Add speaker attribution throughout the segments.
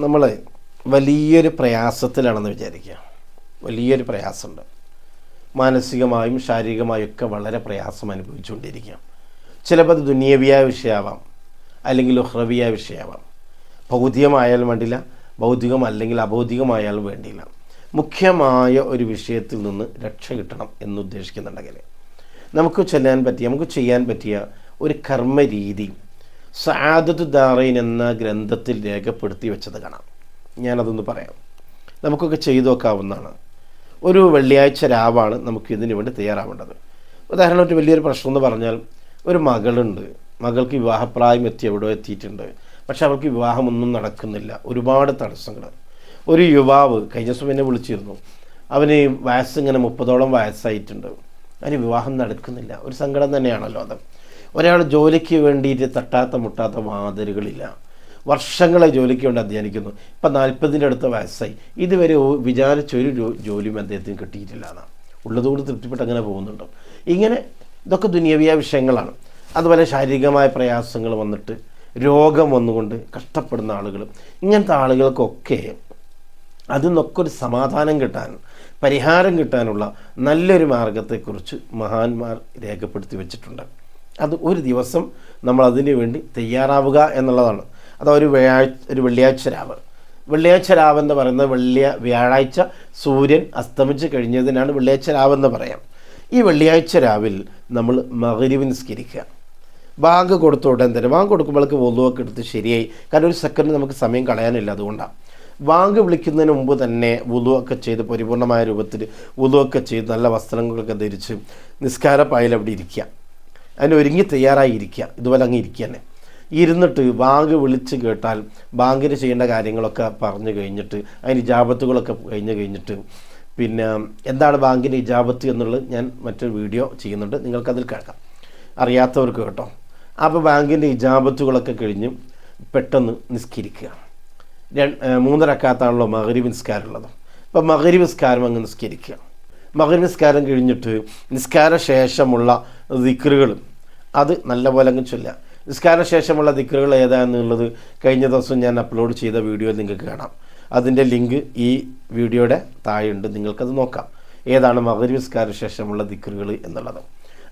Speaker 1: നമ്മൾ വലിയൊരു പ്രയാസത്തിലാണെന്ന് വിചാരിക്കുക. വലിയൊരു പ്രയാസമുണ്ട്. മാനസികമായും ശാരീരികമായും ഒക്കെ വളരെ പ്രയാസം അനുഭവിച്ചുകൊണ്ടിരിക്കുക. ചിലപ്പോൾ അത് ദുനിയവിയായ വിഷയമാവാം. അല്ലെങ്കിൽ ഉഹ്രവിയായ വിഷയമാവാം. ഭൗതികമായാലും വേണ്ടില്ല ഭൗതികം അല്ലെങ്കിൽ അഭൗതികമായാലും വേണ്ടിയില്ല മുഖ്യമായ ഒരു വിഷയത്തിൽ നിന്ന് രക്ഷ കിട്ടണം എന്നുദ്ദേശിക്കുന്നുണ്ടെങ്കിൽ നമുക്ക് ചെല്ലാൻ പറ്റിയ നമുക്ക് ചെയ്യാൻ പറ്റിയ ഒരു കർമ്മ സാദത്ത് ദാറൈൻ എന്ന ഗ്രന്ഥത്തിൽ രേഖപ്പെടുത്തി വെച്ചത് കാണാം. ഞാനതൊന്ന് പറയാം. നമുക്കൊക്കെ ചെയ്തു നോക്കാവുന്നതാണ്. ഒരു വെള്ളിയാഴ്ച രാവാണ് നമുക്ക് ഇതിനു വേണ്ടി തയ്യാറാവേണ്ടത്. ഉദാഹരണമായിട്ട് വലിയൊരു പ്രശ്നം എന്ന് പറഞ്ഞാൽ ഒരു മകളുണ്ട്. മകൾക്ക് വിവാഹപ്രായം എത്തി എവിടെയോ എത്തിയിട്ടുണ്ട്. പക്ഷെ അവൾക്ക് വിവാഹമൊന്നും നടക്കുന്നില്ല. ഒരുപാട് തടസ്സങ്ങൾ. ഒരു യുവാവ് കഴിഞ്ഞ ദിവസം എന്നെ വിളിച്ചിരുന്നു. അവന് വയസ്സിങ്ങനെ മുപ്പതോളം വയസ്സായിട്ടുണ്ട്. അതിന് വിവാഹം നടക്കുന്നില്ല. ഒരു സങ്കടം തന്നെയാണല്ലോ അത്. ഒരാൾ ജോലിക്ക് വേണ്ടിയിട്ട് തട്ടാത്ത മുട്ടാത്ത വാതിലുകളില്ല. വർഷങ്ങളെ ജോലിക്ക് വേണ്ടി അധ്വാനിക്കുന്നു. ഇപ്പം നാൽപ്പതിന്റെ അടുത്ത വയസ്സായി. ഇതുവരെ വിചാരിച്ചൊരു ജോലിയും അദ്ദേഹത്തിന് കിട്ടിയിട്ടില്ല എന്നാണ് ഉള്ളതുകൊണ്ട് തൃപ്തിപ്പെട്ട് അങ്ങനെ പോകുന്നുണ്ട്? ഇങ്ങനെ ഇതൊക്കെ ദുനിയവിയ വിഷയങ്ങളാണ്. അതുപോലെ ശാരീരികമായ പ്രയാസങ്ങൾ വന്നിട്ട് രോഗം വന്നുകൊണ്ട് കഷ്ടപ്പെടുന്ന ആളുകൾ ഇങ്ങനത്തെ ആളുകൾക്കൊക്കെ അതിൽ നിന്നൊക്കെ ഒരു സമാധാനം കിട്ടാൻ പരിഹാരം കിട്ടാനുള്ള നല്ലൊരു മാർഗത്തെക്കുറിച്ച് മഹാന്മാർ രേഖപ്പെടുത്തി വെച്ചിട്ടുണ്ട്. അത് ഒരു ദിവസം നമ്മൾ അതിന് വേണ്ടി തയ്യാറാവുക എന്നുള്ളതാണ്. അതാ ഒരു വ്യാഴാഴ്ച ഒരു വെള്ളിയാഴ്ച രാവ്. വെള്ളിയാഴ്ച രാവ് എന്ന് പറയുന്നത് വെള്ളിയ വ്യാഴാഴ്ച സൂര്യൻ അസ്തമിച്ച് കഴിഞ്ഞതിനാണ് വെള്ളിയാഴ്ച രാവ് എന്ന് പറയാം. ഈ വെള്ളിയാഴ്ച രാവിൽ നമ്മൾ മകരിവ് നിസ്കരിക്കുക. ബാങ്ക് കൊടുത്ത ഉടൻ തന്നെ ബാങ്ക് കൊടുക്കുമ്പോഴേക്ക് വൊലുവൊക്കെ എടുത്ത് ശരിയായി. കാരണം ഒരു സെക്കൻഡ് നമുക്ക് സമയം കളയാനില്ല അതുകൊണ്ടാണ് വാങ്ക് വിളിക്കുന്നതിന് മുമ്പ് തന്നെ വുതുവൊക്കെ ചെയ്ത് പരിപൂർണമായ രൂപത്തിൽ വുതുവൊക്കെ ചെയ്ത് നല്ല വസ്ത്രങ്ങളൊക്കെ ധരിച്ച് നിസ്കാര പായൽ അവിടെ ഇരിക്കുക. അതിന് ഒരുങ്ങി തയ്യാറായി ഇരിക്കുക ഇതുപോലെ അങ്ങ് ഇരിക്കുക തന്നെ ഇരുന്നിട്ട് ബാങ്ക് വിളിച്ച് കേട്ടാൽ ബാങ്കിന് ചെയ്യേണ്ട കാര്യങ്ങളൊക്കെ പറഞ്ഞു കഴിഞ്ഞിട്ട് അതിന് ഇജാബത്തുകളൊക്കെ കഴിഞ്ഞ് കഴിഞ്ഞിട്ട് പിന്നെ എന്താണ് ബാങ്കിന്റെ ഇജാബത്ത് എന്നുള്ളത് ഞാൻ മറ്റൊരു വീഡിയോ ചെയ്യുന്നുണ്ട്. നിങ്ങൾക്കതിൽ കേൾക്കാം. അറിയാത്തവർക്ക് കേട്ടോ. അപ്പോൾ ബാങ്കിന്റെ ഇജാബത്തുകളൊക്കെ കഴിഞ്ഞ് പെട്ടെന്ന് നിസ്കരിക്കുക. മൂന്നരക്കാത്താണല്ലോ മകരി നിസ്കാരമുള്ളത്. അപ്പോൾ മകരി നിസ്കാരം അങ്ങ് നിസ്കരിക്കുക. മകരി നിസ്കാരം കഴിഞ്ഞിട്ട് നിസ്കാര ശേഷമുള്ള ദിക്റുകൾ അത് നല്ലപോലെ അങ്ങ് ചൊല്ലുക. നിസ്കാര ശേഷമുള്ള ദിക്കറുകൾ ഏതാണെന്നുള്ളത് കഴിഞ്ഞ ദിവസം ഞാൻ അപ്ലോഡ് ചെയ്ത വീഡിയോ നിങ്ങൾക്ക് കാണാം. അതിന്റെ ലിങ്ക് ഈ വീഡിയോയുടെ താഴെയുണ്ട്. നിങ്ങൾക്കത് നോക്കാം. ഏതാണ് മകരി നിസ്കാര ശേഷമുള്ള ദിക്കറുകൾ എന്നുള്ളത്.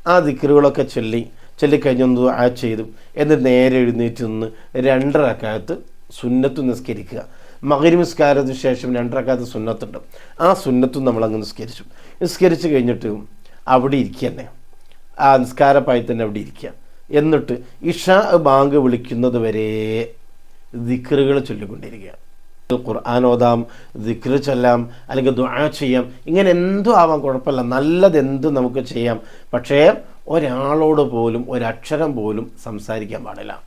Speaker 1: ആ ദിക്കറുകളൊക്കെ ചൊല്ലി ചൊല്ലിക്കഴിഞ്ഞൊന്ന് ആ ചെയ്തു. എന്നിട്ട് നേരെ എഴുന്നേറ്റ് നിന്ന് രണ്ടരക്കാലത്ത് സുന്നത്തു നിസ്കരിക്കുക. മകരി നിസ്കാരത്തിന് ശേഷം രണ്ടരക്കാലത്ത് സുന്നത്തുണ്ട്. ആ സുന്നത്തും നമ്മളങ്ങ് നിസ്കരിച്ചു. നിസ്കരിച്ച് കഴിഞ്ഞിട്ട് അവിടെ ഇരിക്കുക തന്നെ ആ നിസ്കാരപ്പായി തന്നെ അവിടെ ഇരിക്കുക. എന്നിട്ട് ഇഷ ബാങ്ക് വിളിക്കുന്നത് വരെ ദിക്കറുകൾ ചൊല്ലിക്കൊണ്ടിരിക്കുക. ഖുർആൻ ഓതാം ദിക്ർ ചൊല്ലാം അല്ലെങ്കിൽ ദുആ ചെയ്യാം. ഇങ്ങനെ എന്തും ആവാം കുഴപ്പമില്ല. നല്ലത് എന്തും നമുക്ക് ചെയ്യാം. പക്ഷേ ഒരാളോട് പോലും ഒരക്ഷരം പോലും സംസാരിക്കാൻ പാടില്ല.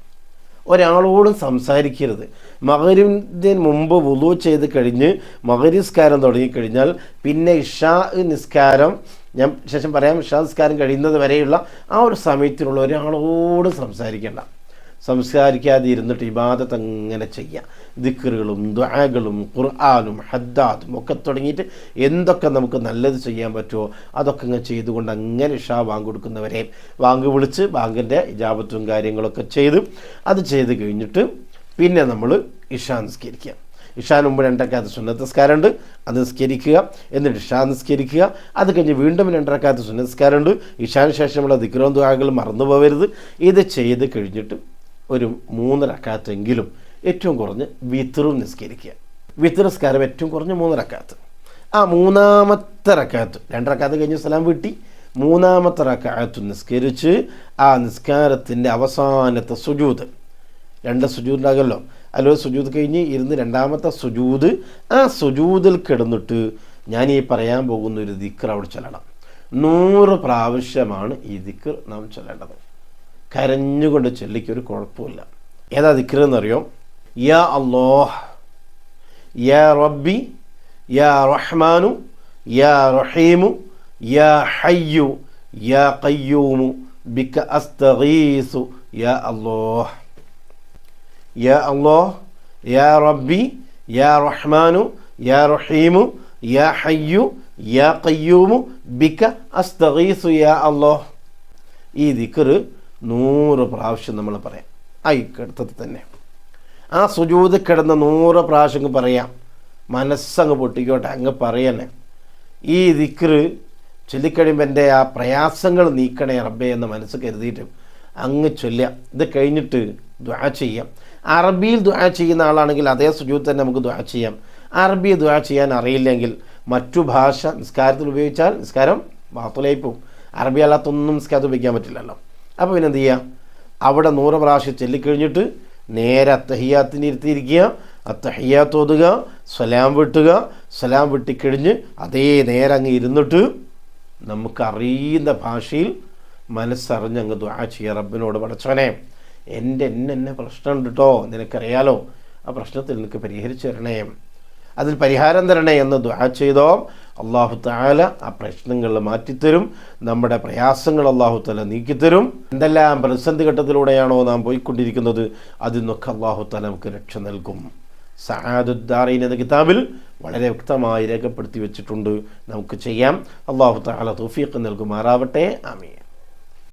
Speaker 1: ഒരാളോടും സംസാരിക്കരുത്. മകരിന്റെ മുമ്പ് വുളു ചെയ്ത് കഴിഞ്ഞ് മകരിസ്കാരം തുടങ്ങിക്കഴിഞ്ഞാൽ പിന്നെ ഇഷാ നിസ്കാരം ഞാൻ ശേഷം പറയാം വിശ്വാസസ്കാരം കഴിയുന്നത് വരെയുള്ള ആ ഒരു സമയത്തിനുള്ള ഒരാളോട് സംസാരിക്കേണ്ട. സംസ്കാരിക്കാതെ ഇരുന്നിട്ട് ഇബാദത്ത് അങ്ങനെ ചെയ്യാം. ദിക്കറുകളും ദ്വാകളും ഖുർആാനും ഹദ്ദാദും ഒക്കെ തുടങ്ങിയിട്ട് എന്തൊക്കെ നമുക്ക് നല്ലത് ചെയ്യാൻ പറ്റുമോ അതൊക്കെ അങ്ങ് ചെയ്തുകൊണ്ട് അങ്ങനെ ഇഷാ ബാങ്ക് കൊടുക്കുന്നവരെ ബാങ്ക് വിളിച്ച് ബാങ്കിന്റെ ഇജാബത്തും കാര്യങ്ങളൊക്കെ ചെയ്ത് അത് ചെയ്ത് കഴിഞ്ഞിട്ട് പിന്നെ നമ്മൾ ഇഷാ നിസ്കരിക്കുക ഇഷാന് മുമ്പ് രണ്ടരക്കാത്ത സുന്നത്ത് നിസ്കാരമുണ്ട് അത് നിസ്കരിക്കുക. എന്നിട്ട് ഇഷാ നിസ്കരിക്കുക. അത് കഴിഞ്ഞ് വീണ്ടും രണ്ടരക്കാത്ത സുന്നസ്കാരമുണ്ട് നിസ്കാരമുണ്ട് ഇഷാന് ശേഷമുള്ള ദിക്രവും ആകൾ മറന്നു പോകരുത് ഇത് ചെയ്ത് കഴിഞ്ഞിട്ട് ഒരു മൂന്നരക്കാത്തെങ്കിലും ഏറ്റവും കുറഞ്ഞ് വിത്തറും നിസ്കരിക്കുക. വിത്തറസ്കാരം ഏറ്റവും കുറഞ്ഞ് മൂന്നരക്കാത്ത് ആ മൂന്നാമത്തെ റക്കാത്ത് രണ്ടരക്കാത്ത് കഴിഞ്ഞ് സലാം വീട്ടി. മൂന്നാമത്തെ റക്കാത്ത് നിസ്കരിച്ച് ആ നിസ്കാരത്തിന്റെ അവസാനത്തെ സുജൂത് രണ്ട് സുജൂത് അതിലൊരു സുജൂത് കഴിഞ്ഞ് ഇരുന്ന് രണ്ടാമത്തെ സുജൂത് ആ സുജൂതിൽ കിടന്നിട്ട് ഞാൻ ഈ പറയാൻ പോകുന്ന ഒരു ദിക്കർ അവിടെ ചൊല്ലണം. നൂറ് പ്രാവശ്യമാണ് ഈ ദിക്കർ നാം ചൊല്ലേണ്ടത്. കരഞ്ഞുകൊണ്ട് ചൊല്ലിക്കൊരു കുഴപ്പമില്ല. ഏതാ ദിക്കർ എന്നറിയോ? യാ അല്ലോഹ് യാ റബ്ബി യാ റഹ്മാനു യാ റഹീമു യാ ഹയ്യു യാ കയ്യൂമു ബിക്ക അസ്തഗീസു യാ അള്ളാഹ് യാ അള്ളാഹ് യാ റബ്ബി യാ റഹ്മാനു യാ റഹീമു യാ ഹയ്യു യാ കയ്യൂമു ബിക്ക അസ്തഗീസു യാ അള്ളാഹ് ഈ ദിക്കറ് നൂറ് പ്രാവശ്യം നമ്മൾ പറയാം. ആയിക്കടുത്തത് തന്നെ. ആ സുജൂത് കിടന്ന നൂറ് പ്രാവശ്യം പറയാം. മനസ്സങ്ങ് പൊട്ടിക്കോട്ടെ അങ്ങ് പറയണേ ഈ ദിക്റ് ചൊല്ലിക്കഴിയുമ്പോൾ എന്റെ ആ പ്രയാസങ്ങൾ നീക്കണേ റബ്ബേ എന്ന് മനസ്സ് കരുതിയിട്ട് അങ്ങ് ചൊല്ലാം ഇത് കഴിഞ്ഞിട്ട് ദ്വാ ചെയ്യാം. അറബിയിൽ ദ്വാ ചെയ്യുന്ന ആളാണെങ്കിൽ അതേ സുജൂത്ത് തന്നെ നമുക്ക് ദ്വാ ചെയ്യാം. അറബി ദ്വാ ചെയ്യാൻ അറിയില്ലെങ്കിൽ മറ്റു ഭാഷ നിസ്കാരത്തിൽ ഉപയോഗിച്ചാൽ നിസ്കാരം ബാത്തുലായി പോവും അറബി അല്ലാത്തൊന്നും നിസ്കാരത്തിൽ ഉപയോഗിക്കാൻ പറ്റില്ലല്ലോ. അപ്പോൾ പിന്നെ എന്ത് ചെയ്യുക അവിടെ നൂറ് പ്രാവശ്യം ചൊല്ലിക്കഴിഞ്ഞിട്ട് നേരെ അത്തഹിയാത്തിന് ഇരുത്തിയിരിക്കുക. അത്തഹിയാത്ത് ഓതുക സ്വലാം വെട്ടുക. സ്വലാം വെട്ടിക്കഴിഞ്ഞ് അതേ നേരെ അങ്ങ് ഇരുന്നിട്ട് നമുക്കറിയുന്ന ഭാഷയിൽ മനസ്സറിഞ്ഞ് അങ്ങ് ദ്വാ ചെയ്യുക റബ്ബിനോട് പടച്ചവനെ. എന്റെ എന്നെ എന്നെ പ്രശ്നമുണ്ട് കേട്ടോ നിനക്കറിയാലോ? ആ പ്രശ്നത്തിൽ നിനക്ക് പരിഹരിച്ചു തരണേ. അതിൽ പരിഹാരം തരണേ എന്ന് ദുആ ചെയ്തോ. അള്ളാഹു താല ആ പ്രശ്നങ്ങൾ മാറ്റിത്തരും. നമ്മുടെ പ്രയാസങ്ങൾ അള്ളാഹു താല നീക്കിത്തരും. എന്തെല്ലാം പ്രതിസന്ധി ഘട്ടത്തിലൂടെയാണോ നാം പോയിക്കൊണ്ടിരിക്കുന്നത് അതിൽ നിന്നൊക്കെ അള്ളാഹു താല നമുക്ക് രക്ഷ നൽകും. സഹാദുദ്ദാറീൻ എന്ന കിതാബിൽ വളരെ വ്യക്തമായി രേഖപ്പെടുത്തി വെച്ചിട്ടുണ്ട്. നമുക്ക് ചെയ്യാം. അള്ളാഹു താല തൗഫീഖ് നൽകുമാറാവട്ടെ. ആമീൻ.